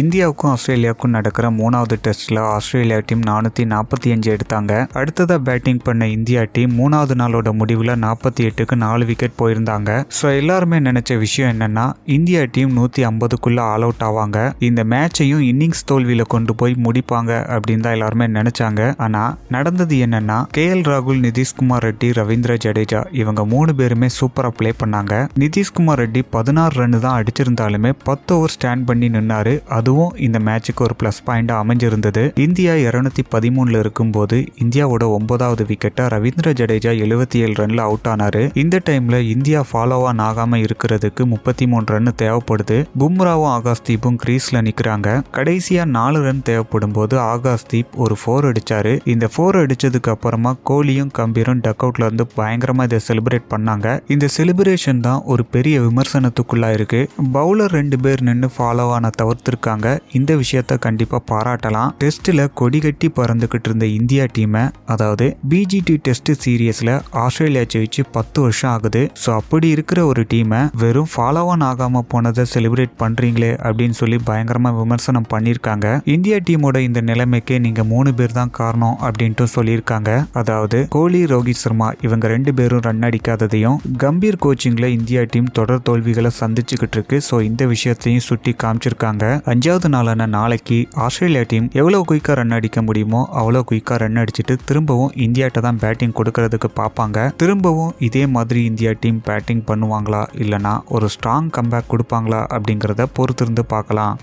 இந்தியாவுக்கும் ஆஸ்திரேலியாவுக்கும் நடக்கிற மூணாவது டெஸ்ட்டில் ஆஸ்திரேலியா டீம் நானூற்றி நாற்பத்தி அஞ்சு எடுத்தாங்க. அடுத்ததாக பேட்டிங் பண்ண இந்தியா டீம் மூணாவது நாளோட முடிவில் நாற்பத்தி எட்டுக்கு நாலு விக்கெட் போயிருந்தாங்க. ஸோ எல்லாருமே நினச்ச விஷயம் என்னன்னா இந்தியா டீம் நூற்றி ஐம்பதுக்குள்ளே ஆல் அவுட் ஆவாங்க. இந்த மேட்சையும் இன்னிங்ஸ் தோல்வியில் கொண்டு போய் முடிப்பாங்க அப்படின்னு தான் எல்லாருமே நினச்சாங்க. ஆனால் நடந்தது என்னன்னா கே எல் ராகுல் நிதிஷ்குமார் ரெட்டி ரவீந்திர ஜடேஜா இவங்க மூணு பேருமே சூப்பராக ப்ளே பண்ணாங்க. நிதிஷ்குமார் ரெட்டி பதினாறு ரன் தான் அடிச்சிருந்தாலுமே பத்து ஓவர் ஸ்டாண்ட் பண்ணி நின்னாரு. அதுவும் இந்த மேட்சுக்கு ஒரு ப்ளஸ் பாயிண்டாக அமைஞ்சிருந்தது. இந்தியா இரநூத்தி பதிமூணில் இருக்கும்போது இந்தியாவோட ஒன்பதாவது விக்கெட்டை ரவீந்திர ஜடேஜா எழுபத்தி ஏழு ரன்ல அவுட் ஆனாரு. இந்த டைம்ல இந்தியா ஃபாலோ ஆகாமல் ஆகாம இருக்கிறதுக்கு முப்பத்தி மூணு ரன் தேவைப்படுது. பும்ராவும் ஆகாஷ் தீப்பும் கிரீஸ்ல நிக்கிறாங்க. கடைசியா நாலு ரன் தேவைப்படும் போது ஆகாஷ் தீப் ஒரு ஃபோர் அடிச்சாரு. இந்த ஃபோர் அடிச்சதுக்கு அப்புறமா கோலியும் கம்பீரும் டக் அவுட்ல இருந்து பயங்கரமா இதை செலிப்ரேட் பண்ணாங்க. இந்த செலிப்ரேஷன் தான் ஒரு பெரிய விமர்சனத்துக்குள்ளா இருக்கு பவுலர் ரெண்டு பேர் நின்று ஃபாலோ ஆன தவிர்த்திருக்காங்க இந்த விஷயத்த கண்டிப்பா பாராட்டலாம். டெஸ்ட்ல கொடி கட்டி பறந்துகிட்டு இருந்த இந்தியா டீமை அதாவது பிஜிடி டெஸ்ட் சீரியஸ்ல ஆஸ்திரேலியா ஜெயிச்சு பத்து வருஷம் ஆகுது. ஸோ அப்படி இருக்கிற ஒரு டீமை வெறும் ஃபாலோ ஆன் ஆகாம போனதை செலிப்ரேட் பண்றீங்களே அப்படின்னு சொல்லி பயங்கரமா விமர்சனம் பண்ணியிருக்காங்க. இந்தியா டீமோட இந்த நிலைமைக்கே நீங்க மூணு பேர் தான் காரணம் அப்படின்ட்டு சொல்லியிருக்காங்க. அதாவது கோலி ரோஹித் சர்மா இவங்க ரெண்டு பேரும் ரன் அடிக்காததையும் கம்பீர் கோச்சிங்ல இந்தியா டீம் தொடர் தோல்விகளை சந்திச்சுக்கிட்டு இருக்கு. ஸோ இந்த விஷயத்தையும் சுட்டி காமிச்சிருக்காங்க. அஞ்சாவது நாளான நாளைக்கு ஆஸ்திரேலியா டீம் எவ்வளோ குயிக்காக ரன் அடிக்க முடியுமோ அவ்வளோ குயிக்காக ரன் அடிச்சுட்டு திரும்பவும் இந்தியாட்ட தான் பேட்டிங் கொடுக்கறதுக்கு பார்ப்பாங்க. திரும்பவும் இதே மாதிரி இந்தியா டீம் பேட்டிங் பண்ணுவாங்களா? இல்லைனா ஒரு ஸ்ட்ராங் கம்பேக் கொடுப்பாங்களா? அப்படிங்கிறத பொறுத்திருந்து பார்க்கலாம்.